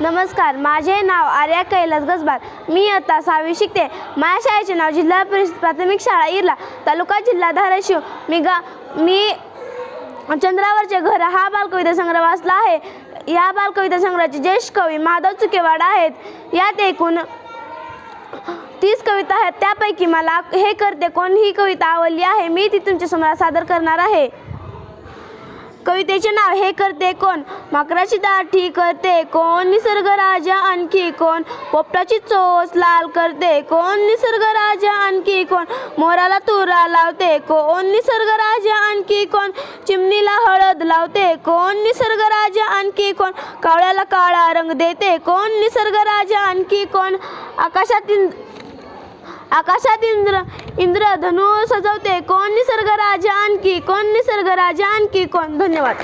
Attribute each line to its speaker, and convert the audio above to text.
Speaker 1: नमस्कार माझे नाव आर्या कैलास गजबार. मी आता सहावी शिकते. माझ्या शाळेचे नाव जिल्हा परिषद प्राथमिक शाळा इरला तालुका जिल्हा धाराशिव. मी गा मी चंद्रावरचे घर हा बालकविता संग्रह वाचला आहे. या बालकविता संग्रहाचे ज्येष्ठ कवी माधव चुकेवाड आहेत. यात एकूण तीस कविता आहेत. त्यापैकी मला हे करते कोण ही कविता आवडली आहे मी ती तुमच्यासमोर सादर करणार आहे. कवितेचे नाव हे करते कोण? माकडाची दाठी करते कोण? निसर्ग राजा आणखी कोण? पोपटाची चोच लाल करते कोण? निसर्ग राजा आणखी कोण? मोराला तुरा लावते कोण? निसर्ग राजा आणखी कोण? चिमणीला हळद लावते कोण? निसर्ग राजा आणखी कोण? कावळ्याला काळा रंग देते कोण? निसर्ग राजा आणखी कोण? आकाशातील आकाशात इंद्र इंद्र धनु सजवते कोण? निसर्ग राजा आणखी कोण? निसर्ग राजा आणखी कोण? धन्यवाद.